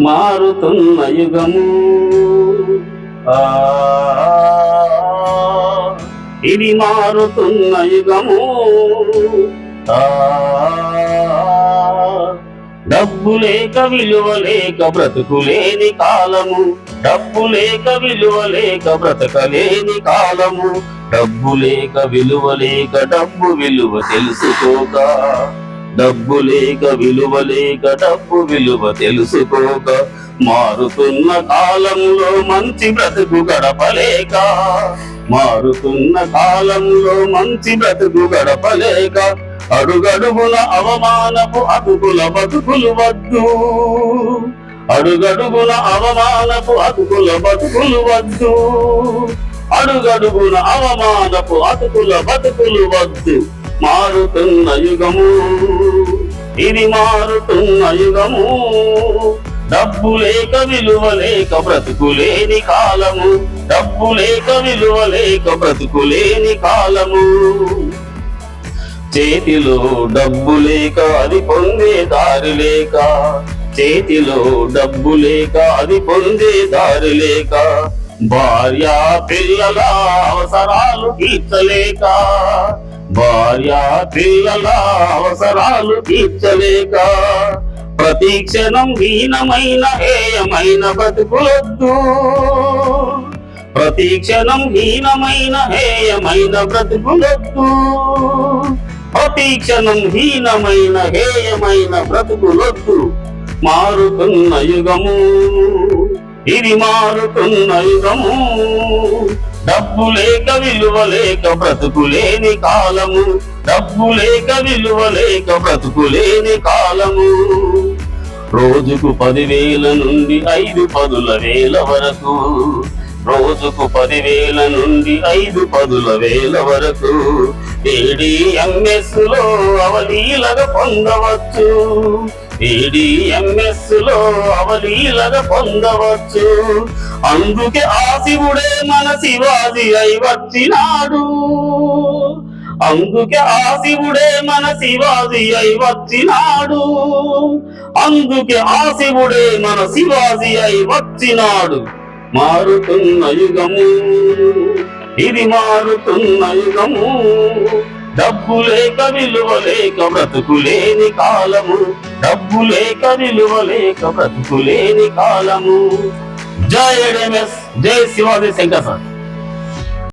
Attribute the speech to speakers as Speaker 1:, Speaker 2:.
Speaker 1: మారుతున్న యుగము. ఇది మారుతున్న యుగము. డబ్బు లేక విలువ లేక బ్రతుకులేని కాలము. డబ్బు లేక విలువ లేక బ్రతకలేని కాలము. డబ్బు లేక విలువ లేక డబ్బు విలువ తెలుసుకోక డబ్బు లేక విలువ లేక డబ్బు విలువ తెలుసుకోక మారుతున్న కాలంలో మంచి బ్రతుకు గడపలేక మారుతున్న కాలంలో మంచి బ్రతుకు గడపలేక అడుగడుగున అవమానపు అతుకుల బతుకులు వద్దు. అడుగడుగున అవమానపు అతుకుల బతుకులు వద్దు. అడుగడుగున అవమానపు అతుకుల బతుకులు వద్దు. మారుతున్న యుగము. ఇది మారుతున్న యుగము. డబ్బు లేక విలువ లేక బ్రతుకులేని కాలము. డబ్బు లేక విలువ లేక బ్రతుకులేని కాలము. చేతిలో డబ్బు లేక అది పొందే దారి లేక. చేతిలో డబ్బు లేక అది పొందే దారి లేక. భార్య పిల్లల అవసరాలు తీర్చలేక. భార్య పిల్లల అవసరాలు తీర్చలేక ప్రతి క్షణం హీనమైన హేయమైన బ్రతుకులొద్దు. ప్రతి క్షణం హీనమైన హేయమైన బ్రతుకులొద్దు. ప్రతి క్షణం హీనమైన హేయమైన బ్రతుకులొద్దు. మారుతున్న యుగము ఇది మారుతున్న యుగము. డబ్బు లేక విలువ లేక బ్రతుకులేని కాలము. డబ్బు లేక విలువ లేక బ్రతుకులేని కాలము. రోజుకు పదివేల నుండి ఐదు పదుల వేల వరకు. రోజుకు పదివేల నుండి ఐదు పదుల వేల వరకు. ఏడిఎంఎస్లో అవలీలగా పొందవచ్చు. ఏడిఎంఎస్లో అవలీలగా పొందవచ్చు. అందుకే ఆ శివుడే మన శివాజీ అయి వచ్చినాడు. అందుకే ఆ శివుడే మన శివాజీ అయి వచ్చినాడు. అందుకే ఆ శివుడే మన శివాజీ అయి వచ్చినాడు. మారుతున్న యుగము ఇది మారుతున్న యుగము. డబ్బు లేక విలువ లేక బ్రతుకులేని కాలము. డబ్బు లేక నిలువ లేక బ్రతుకులేని కాలము. జై ఎడెంఎస్ జై శివాజీ శంకర్ సార్.